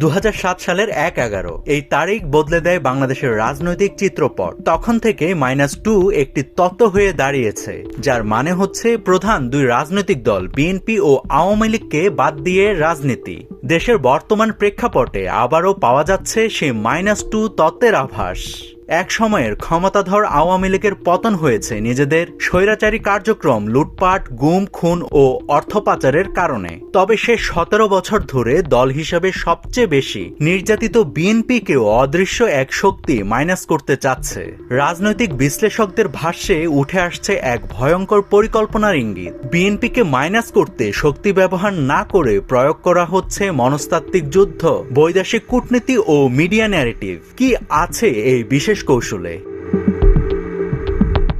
দু হাজার সাত সালের এক এগারো। এই তারিখ বদলে দেয় বাংলাদেশের রাজনৈতিক চিত্রপট। তখন থেকে মাইনাস টু একটি তত্ত্ব হয়ে দাঁড়িয়েছে, যার মানে হচ্ছে প্রধান দুই রাজনৈতিক দল, বিএনপি ও আওয়ামী লীগকে বাদ দিয়ে রাজনীতি। দেশের বর্তমান প্রেক্ষাপটে আবারও পাওয়া যাচ্ছে সেই মাইনাস টু তত্ত্বের আভাস। এক সময়ের ক্ষমতাধর আওয়ামী লীগের পতন হয়েছে নিজেদের স্বৈরাচারী কার্যক্রম লুটপাট, গুম, খুন ও অর্থ পাচারের কারণে। তবে সে সতেরো বছর ধরে দল হিসাবে সবচেয়ে বেশি নির্যাতিত বিএনপিকেও অদৃশ্য এক শক্তি মাইনাস করতে চাচ্ছে। রাজনৈতিক বিশ্লেষকদের ভাষ্যে উঠে আসছে এক ভয়ঙ্কর পরিকল্পনার ইঙ্গিত। বিএনপিকে মাইনাস করতে শক্তি ব্যবহার না করে প্রয়োগ করা হচ্ছে মনস্তাত্ত্বিক যুদ্ধ, বৈদেশিক কূটনীতি ও মিডিয়া ন্যারেটিভ। কি আছে এই বিশেষ কৌশলে।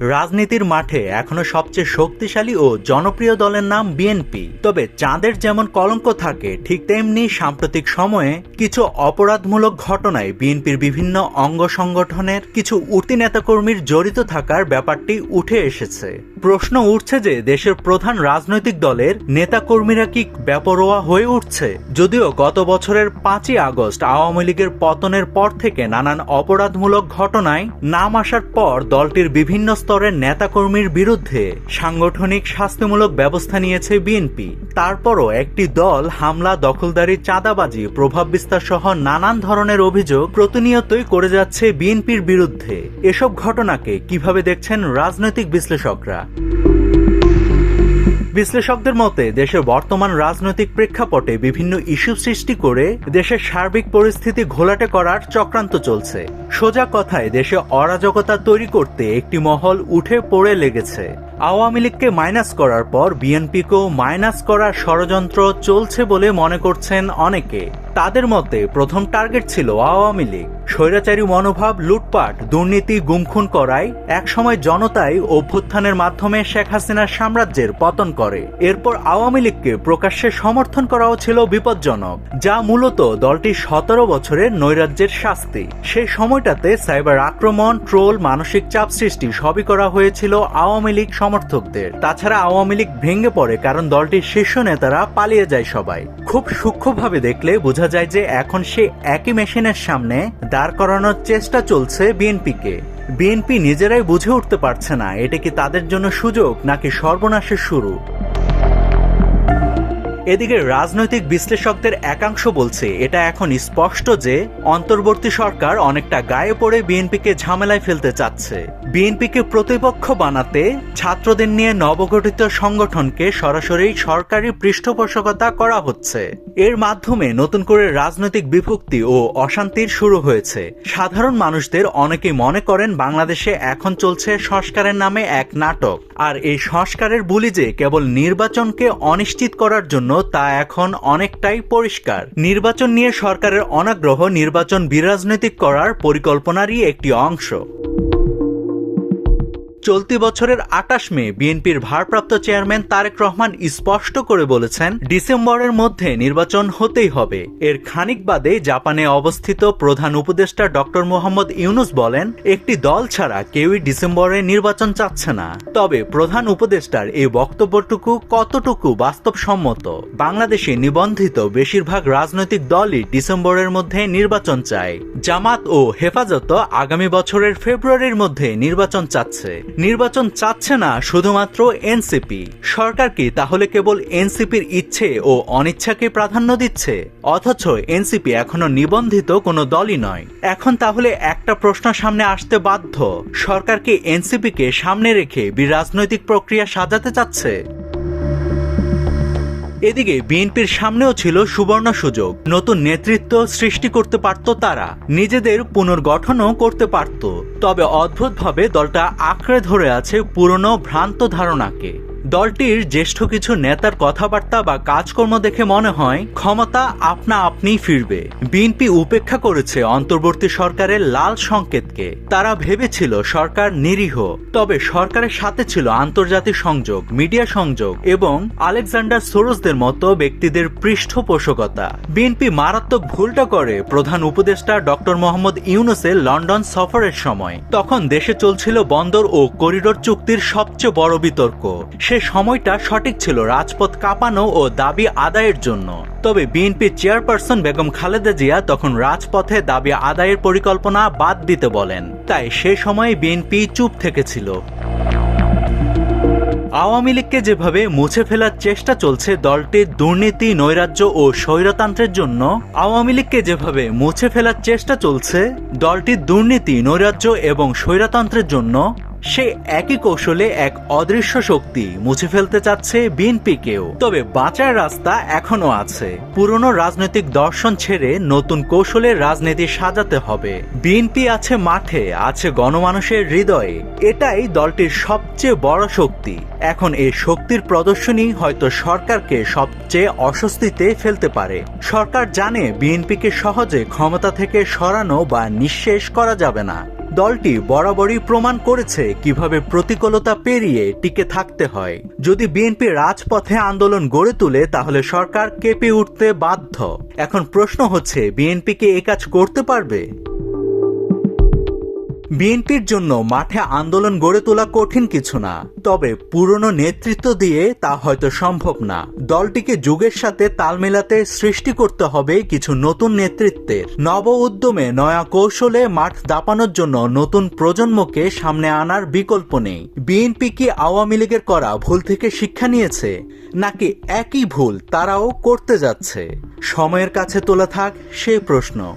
রাজনীতির মাঠে এখনও সবচেয়ে শক্তিশালী ও জনপ্রিয় দলের নাম বিএনপি তবে চাঁদের যেমন কলঙ্ক থাকে, ঠিক তেমনি সাম্প্রতিক সময়ে কিছু অপরাধমূলক ঘটনায় বিএনপির বিভিন্ন অঙ্গ সংগঠনের কিছু উঠতি নেতাকর্মীর জড়িত থাকার ব্যাপারটি উঠে এসেছে। প্রশ্ন উঠছে যে, দেশের প্রধান রাজনৈতিক দলের নেতাকর্মীরা কি বেপরোয়া হয়ে উঠছে? যদিও গত বছরের পাঁচই আগস্ট আওয়ামী লীগের পতনের পর থেকে নানান অপরাধমূলক ঘটনায় নাম আসার পর দলটির বিভিন্ন স্তরের নেতাকর্মীর বিরুদ্ধে সাংগঠনিক শাস্তিমূলক ব্যবস্থা নিয়েছে বিএনপি। তারপরও একটি দল হামলা, দখলদারি, চাঁদাবাজি, প্রভাব বিস্তার সহ নানান ধরনের অভিযোগ প্রতিনিয়তই করে যাচ্ছে বিএনপির বিরুদ্ধে। এসব ঘটনাকে কীভাবে দেখছেন রাজনৈতিক বিশ্লেষকরা? বিশ্লেষকদের মতে, দেশের বর্তমান রাজনৈতিক প্রেক্ষাপটে বিভিন্ন ইস্যু সৃষ্টি করে দেশের সার্বিক পরিস্থিতি ঘোলাটে করার চক্রান্ত চলছে। সোজা কথায়, দেশে অরাজকতা তৈরি করতে একটি মহল উঠে পড়ে লেগেছে। আওয়ামী লীগকে মাইনাস করার পর বিএনপিকেও মাইনাস করার ষড়যন্ত্র চলছে বলে মনে করছেন অনেকে। তাদের মতে প্রথম টার্গেট ছিল আওয়ামী লীগ। স্বৈরাচারী মনোভাব, লুটপাট, দুর্নীতি, গুমখুন করায় একসময় জনতাই অভ্যুত্থানের মাধ্যমে শেখ হাসিনার সাম্রাজ্যের পতন করে। এরপর আওয়ামী লীগকে প্রকাশ্যে সমর্থন করাও ছিল বিপজ্জনক, যা মূলত দলটি সতেরো বছরের নৈরাজ্যের শাস্তি। সেই সময়টাতে সাইবার আক্রমণ, ট্রোল, মানসিক চাপ সৃষ্টি সবই করা হয়েছিল আওয়ামী লীগ সমর্থকদের। তাছাড়া আওয়ামী লীগ ভেঙে পড়ে কারণ দলটির শীর্ষ নেতারা পালিয়ে যায় সবাই। খুব সূক্ষ্মভাবে দেখলে বোঝা যায় যে এখন সে একই মেশিনের সামনে দাঁড় করানোর চেষ্টা চলছে বিএনপিকে। বিএনপি নিজেরাই বুঝে উঠতে পারছে না, এটা কি তাদের জন্য সুযোগ নাকি সর্বনাশের শুরু? এদিকে রাজনৈতিক বিশ্লেষকদের একাংশ বলছে, এটা এখন স্পষ্ট যে অন্তর্বর্তী সরকার অনেকটা গায়ে পড়ে বিএনপিকে ঝামেলায় ফেলতে চাচ্ছে। বিএনপিকে প্রতিপক্ষ বানাতে ছাত্রদের নিয়ে নবগঠিত সংগঠনকে সরাসরি সরকারি পৃষ্ঠপোষকতা করা হচ্ছে। এর মাধ্যমে নতুন করে রাজনৈতিক বিভক্তি ও অশান্তির শুরু হয়েছে। সাধারণ মানুষদের অনেকেই মনে করেন বাংলাদেশে এখন চলছে সংস্কারের নামে এক নাটক। আর এই সংস্কারের বুলি যে কেবল নির্বাচনকে অনিশ্চিত করার জন্য তা এখন অনেকটাই পরিষ্কার। নির্বাচন নিয়ে সরকারের অনাগ্রহ নির্বাচন বিরাজনৈতিক করার পরিকল্পনারই একটি অংশ। চলতি বছরের আটাশ মে বিএনপির ভারপ্রাপ্ত চেয়ারম্যান তারেক রহমান স্পষ্ট করে বলেছেন, ডিসেম্বরের মধ্যে নির্বাচন হতেই হবে। এর খানিক বাদে জাপানে অবস্থিত প্রধান উপদেষ্টা ডক্টর মোহাম্মদ ইউনুস বলেন, একটি দল ছাড়া কেউই ডিসেম্বরে নির্বাচন চাচ্ছে না। তবে প্রধান উপদেষ্টার এই বক্তব্যটুকু কতটুকু বাস্তবসম্মত? বাংলাদেশে নিবন্ধিত বেশিরভাগ রাজনৈতিক দলই ডিসেম্বরের মধ্যে নির্বাচন চায়। জামাত ও হেফাজত আগামী বছরের ফেব্রুয়ারির মধ্যে নির্বাচন চাচ্ছে। নির্বাচন চাচ্ছে না শুধুমাত্র এনসিপি। সরকার কি তাহলে কেবল এনসিপির ইচ্ছে ও অনিচ্ছাকে প্রাধান্য দিচ্ছে? অথচ এনসিপি এখনও নিবন্ধিত কোনো দলই নয়। এখন তাহলে একটা প্রশ্ন সামনে আসতে বাধ্য। সরকার কি এনসিপিকে সামনে রেখে বিরাজনৈতিক প্রক্রিয়া সাজাতে চাচ্ছে? এদিকে বিএনপির সামনেও ছিল সুবর্ণ সুযোগ। নতুন নেতৃত্ব সৃষ্টি করতে পারত তারা। নিজেদের পুনর্গঠনও করতে পারত। তবে অদ্ভুতভাবে দলটা আঁকড়ে ধরে আছে পুরনো ভ্রান্ত ধারণাকে। দলটির জ্যেষ্ঠ কিছু নেতার কথাবার্তা বা কাজকর্ম দেখে মনে হয় ক্ষমতা আপনা আপনিই ফিরবে। বিএনপি উপেক্ষা করেছে অন্তর্বর্তী সরকারের লাল সংকেতকে। তারা ভেবেছিল সরকার নিরীহ। তবে সরকারের সাথে ছিল আন্তর্জাতিক সংযোগ, মিডিয়া সংযোগ এবং আলেকজান্ডার সোরসদের মতো ব্যক্তিদের পৃষ্ঠপোষকতা। বিএনপি মারাত্মক ভুলটা করে প্রধান উপদেষ্টা ডক্টর মোহাম্মদ ইউনুসের লন্ডন সফরের সময়। তখন দেশে চলছিল বন্দর ও করিডোর চুক্তির সবচেয়ে বড় বিতর্ক। সে সময়টা সঠিক ছিল রাজপথ কাঁপানো ও দাবি আদায়ের জন্য। তবে বিএনপি চেয়ারপারসন বেগম খালেদা জিয়া তখন রাজপথে দাবি আদায়ের পরিকল্পনা বাদ দিতে বলেন। তাই সে সময় বিএনপি চুপ থেকেছিল। আওয়ামী লীগকে যেভাবে মুছে ফেলার চেষ্টা চলছে দলটির দুর্নীতি, নৈরাজ্য ও স্বৈরতন্ত্রের জন্য, আওয়ামী লীগকে যেভাবে মুছে ফেলার চেষ্টা চলছে দলটির দুর্নীতি, নৈরাজ্য এবং স্বৈরতন্ত্রের জন্য সে একই কৌশলে এক অদৃশ্য শক্তি মুছে ফেলতে চাচ্ছে বিএনপিকেও। তবে বাঁচার রাস্তা এখনও আছে। পুরনো রাজনৈতিক দর্শন ছেড়ে নতুন কৌশলে রাজনীতি সাজাতে হবে। বিএনপি আছে মাঠে, আছে গণমানুষের হৃদয়ে। এটাই দলটির সবচেয়ে বড় শক্তি। এখন এই শক্তির প্রদর্শনী হয়তো সরকারকে সবচেয়ে অস্বস্তিতে ফেলতে পারে। সরকার জানে বিএনপিকে সহজে ক্ষমতা থেকে সরানো বা নিঃশেষ করা যাবে না। দলটি বরাবরই প্রমাণ করেছে কীভাবে প্রতিকূলতা পেরিয়ে টিকে থাকতে হয়। যদি বিএনপি রাজপথে আন্দোলন গড়ে তোলে, তাহলে সরকার কেঁপে উঠতে বাধ্য। এখন প্রশ্ন হচ্ছে বিএনপিকে এ কাজ করতে পারবে? বিএনপির জন্য মাঠে আন্দোলন গড়ে তোলা কঠিন কিছু না। তবে পুরনো নেতৃত্ব দিয়ে তা হয়তো সম্ভব না। দলটিকে যুগের সাথে তাল মেলাতে সৃষ্টি করতে হবে কিছু নতুন নেতৃত্বের। নব উদ্যমে নয়া কৌশলে মাঠ দাপানোর জন্য নতুন প্রজন্মকে সামনে আনার বিকল্প নেই। বিএনপি কি আওয়ামী লীগের করা ভুল থেকে শিক্ষা নিয়েছে? নাকি একই ভুল তারাও করতে যাচ্ছে? সময়ের কাছে তোলা থাক সেই প্রশ্ন।